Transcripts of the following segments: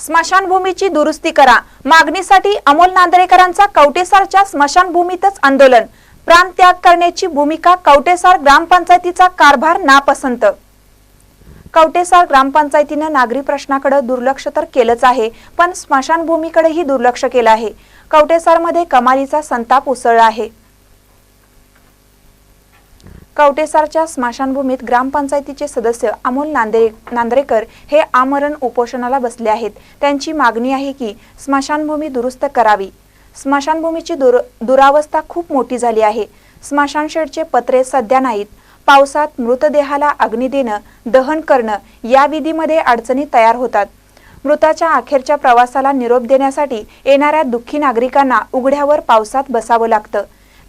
स्मशानभूमीची दुरुस्ती करा. मागणीसाठी अमोल नांदरेकरांचा कवटेसारच्या स्मशानभूमीतच आंदोलन. प्राणत्याग करण्याची भूमिका कवटेसार ग्रामपंचायतीचा कारभार नापसंत. कवटेसार ग्रामपंचायतीनं नागरी प्रश्नाकडे दुर्लक्ष तर केलंच आहे पण स्मशानभूमीकडेही दुर्लक्ष केलं आहे. कवटेसारमध्ये कमालीचा संताप उसळला आहे. कवटेसारच्या स्मशानभूमीत ग्रामपंचायतीचे सदस्य अमोल नांदे नांद्रेकर हे आमरण उपोषणाला बसले आहेत. त्यांची मागणी आहे की स्मशानभूमी दुरुस्त करावी. स्मशानभूमीची दुर दुरावस्था खूप मोठी झाली आहे. स्मशानशेडचे पत्रे सध्या नाहीत. पावसात मृतदेहाला अग्नी देणं दहन करणं या विधीमध्ये अडचणी तयार होतात. मृताच्या अखेरच्या प्रवासाला निरोप देण्यासाठी येणाऱ्या दुःखी नागरिकांना उघड्यावर पावसात बसावं लागतं.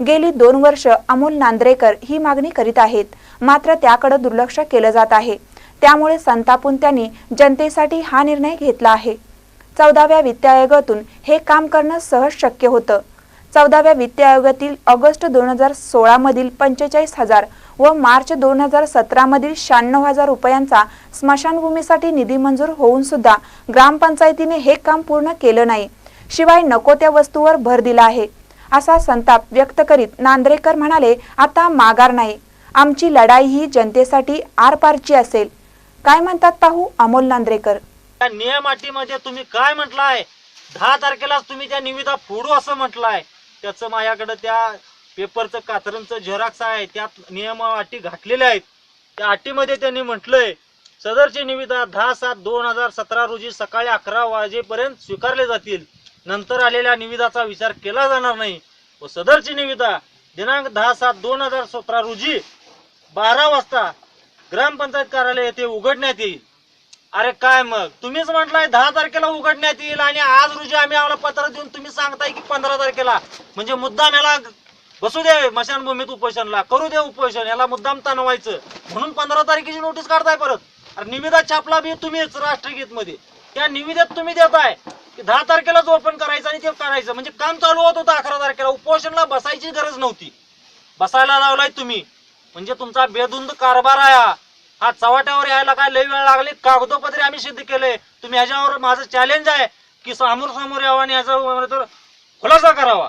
गेली दोन वर्ष अमोल नांद्रेकर ही मागणी करीत आहेत. मात्र त्याकडे दुर्लक्ष केलं जात आहे. त्यामुळे संतापून त्यांनी जनतेसाठी हा निर्णय घेतला आहे. चौदाव्या वित्त आयोगातून हे काम करणं सहज शक्य होतं. चौदाव्या वित्त आयोगातील ऑगस्ट दोन हजार सोळामधील पंचेचाळीस हजार व मार्च दोन हजार सतरामधील शहाण्णव हजार रुपयांचा स्मशानभूमीसाठी निधी मंजूर होऊन सुद्धा ग्रामपंचायतीने हे काम पूर्ण केलं नाही. शिवाय नको त्या वस्तूवर भर दिला आहे. असा संताप व्यक्त करीत नांद्रेकर म्हणाले आता माघार नाही. आमची लढाई ही जनतेसाठी आरपारची असेल. काय म्हणतात पाहू? अमोल नांद्रेकर. त्या नियम अटीमध्ये तुम्ही काय म्हटलाय? दहा तारखेलाच तुम्ही त्या निविदा फोडू असं म्हटलंय. त्याचं माझ्याकडे त्या पेपरचं कातरांचं झेरॉक्स आहे त्यात नियम अटी घातलेल्या आहेत. त्या अटीमध्ये त्यांनी म्हटलंय सदरची निविदा दहा सात दोन हजार सतरा रोजी सकाळी अकरा वाजेपर्यंत स्वीकारले जातील. नंतर आलेल्या निविदाचा विचार केला जाणार नाही व सदरची निविदा दिनांक दहा सात दोन हजार सतरा रोजी बारा वाजता ग्रामपंचायत कार्यालय येथे उघडण्यात येईल. अरे काय मग? तुम्हीच म्हटलंय दहा तारखेला उघडण्यात येईल आणि आज रोजी आम्ही आम्हाला पत्र देऊन तुम्ही सांगताय की पंधरा तारखेला. म्हणजे मुद्दाम याला बसू दे मशानभूमीत उपोषणला करू दे उपोषण याला मुद्दाम तणवायचं. म्हणून पंधरा तारखेची नोटीस काढताय परत. अरे निविदा छापला बी तुम्हीच राष्ट्रगीत मध्ये त्या निविदेत तुम्ही देताय. की दहा तारखेलाच ओपन करायचं आणि ते करायचं. म्हणजे काम चालू होत होतं अकरा तारखेला. उपोषणला बसायची गरज नव्हती. बसायला लावलाय तुम्ही. म्हणजे तुमचा बेधुंद कारभार आहे हा. चव्हाट्यावर यायला काय लय वेळ लागली? कागदोपत्री आम्ही सिद्ध केले. तुम्ही ह्याच्यावर माझं चॅलेंज आहे की समोर समोर यावं आणि याचा म्हणजे तर खुलासा करावा.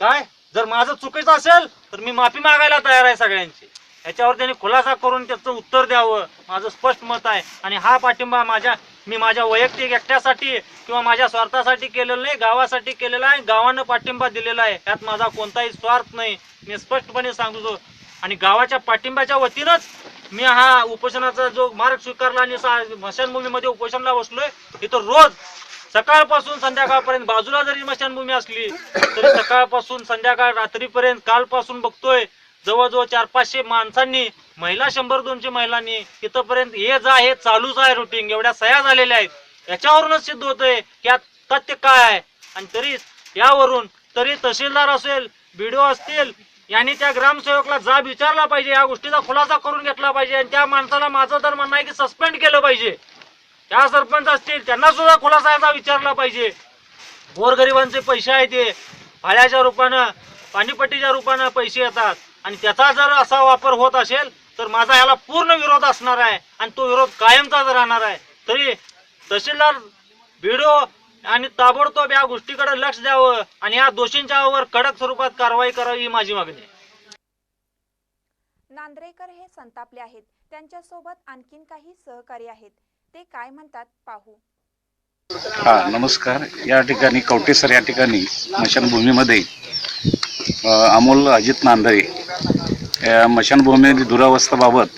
काय? जर माझं चुकीचं असेल तर मी माफी मागायला तयार आहे सगळ्यांची. याच्यावर त्यांनी खुलासा करून त्याचं उत्तर द्यावं. माझं स्पष्ट मत आहे. आणि हा पाठिंबा माझ्या मी माझ्या वैयक्तिक एकट्यासाठी किंवा माझ्या स्वार्थासाठी केलेलं नाही गावासाठी केलेलं आहे गावानं पाठिंबा दिलेला आहे. यात माझा कोणताही स्वार्थ नाही. मी स्पष्टपणे सांगतो. आणि गावाच्या पाठिंब्याच्या वतीनंच मी हा उपोषणाचा जो मार्ग स्वीकारला आणि स्मशानभूमीमध्ये उपोषणाला बसलोय इथं रोज सकाळपासून संध्याकाळपर्यंत बाजूला जरी स्मशानभूमी असली तरी सकाळपासून संध्याकाळ रात्रीपर्यंत कालपासून बघतोय जवळजवळ चार पाचशे माणसांनी महिला शंभर दोनशे महिलांनी इथंपर्यंत ये जा हे चालूच आहे रुटीन एवढ्या सह्या झालेल्या आहेत. याच्यावरूनच सिद्ध होतंय की यात तथ्य काय आहे. आणि तरी यावरून तरी तहसीलदार असेल बीडीओ असतील यांनी त्या ग्रामसेवकला जाब विचारला पाहिजे. या गोष्टीचा खुलासा करून घेतला पाहिजे. आणि त्या माणसाला माझं तर म्हणणं आहे की सस्पेंड केलं पाहिजे. त्या सरपंच असतील त्यांना सुद्धा खुलासा याचा विचारला पाहिजे. गोरगरिबांचे पैसे आहेत ते. भाड्याच्या रूपानं पाणीपट्टीच्या रूपानं पैसे येतात. आणि त्याचा जर असा वापर होत असेल तर माझा ह्याला पूर्ण विरोध असणार आहे आणि तो विरोध कायमचाच राहणार आहे तरी तहसीलदार व्हिडिओ आणि ताबडतोब या गोष्टीकडे लक्ष द्यावं आणि या दोषींच्या वर कडक स्वरूपात कारवाई करावी ही माझी मागणी आहे. नांद्रेकर हे संतापले आहेत. त्यांच्यासोबत आणखीन काही सहकारी आहेत. ते काय म्हणतात पाहू. हा नमस्कार. या ठिकाणी कवटेसर या ठिकाणी स्मशानभूमीमध्ये अमोल अजित नांदरे या स्मशानभूमी दुरावस्थेबाबत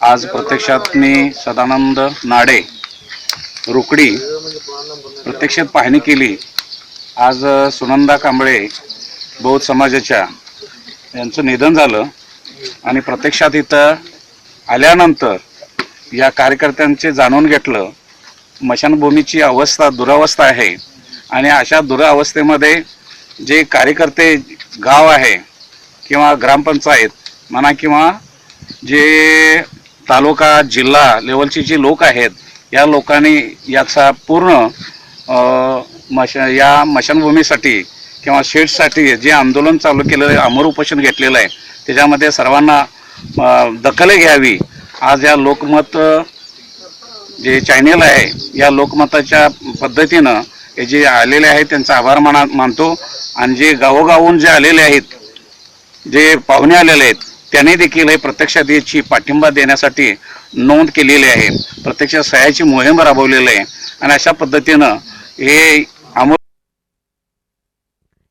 आज प्रत्यक्षात मी सदानंद नाडे रोकडी प्रत्यक्षात पाहणी केली. आज सुनंदा कांबळे बौद्ध समाजाच्या यांचं निधन झालं आणि प्रत्यक्षात इथं आल्यानंतर या कार्यकर्त्यांचे जाणून घेतलं स्मशानभूमीची अवस्था दुरावस्था आहे. आणि अशा दुरावस्थेमध्ये जे कार्यकर्ते गाव आहे किंवा ग्रामपंचायत म्हणा किंवा जे तालुका जिल्हा लेवलचे जे लोक आहेत या लोकांनी याचा पूर्ण मश या मशानभूमीसाठी किंवा शेडसाठी जे आंदोलन चालू केलेलं आहे अमर उपोषण घेतलेलं आहे त्याच्यामध्ये सर्वांना दखल घ्यावी. आज या लोकमत जे चॅनेल आहे या लोकमताच्या पद्धतीनं हे जे आलेले आहेत त्यांचा आभार माना मानतो. आणि जे गावोगावून जे आलेले आहेत जे पाहुणे आलेले आहेत त्यांनी देखील हे प्रत्यक्षात याची पाठिंबा देण्यासाठी नोंद केलेली आहे. प्रत्यक्ष सह्याची मोहीम राबवलेली आहे. आणि अशा पद्धतीनं हे अमोल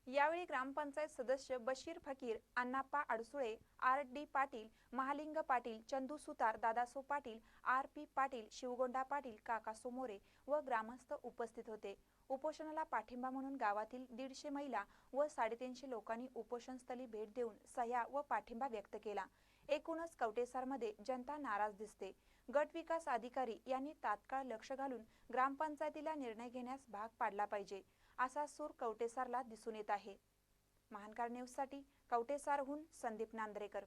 यावेळी ग्रामपंचायत सदस्य Bashir Fakir Annappa Adsule R D Patil Mahaling Patil Chandu Sutar Dadaso Patil R P Patil Shivgonda Patil Kaka Somore व ग्रामस्थ उपस्थित होते. उपोषणाला पाठिंबा म्हणून गावातील दीडशे महिला व साडेतीनशे लोकांनी उपोषणस्थळी भेट देऊन सह्या व पाठिंबा व्यक्त केला. एकूणच कवटेसारमध्ये जनता नाराज दिसते. गट विकास अधिकारी यांनी तात्काळ लक्ष घालून ग्रामपंचायतीला निर्णय घेण्यास भाग पाडला पाहिजे. असा सूर कवटेसारला दिसून येत आहे. महानकार न्यूजसाठी कवटेसारहून संदीप नांदरेकर.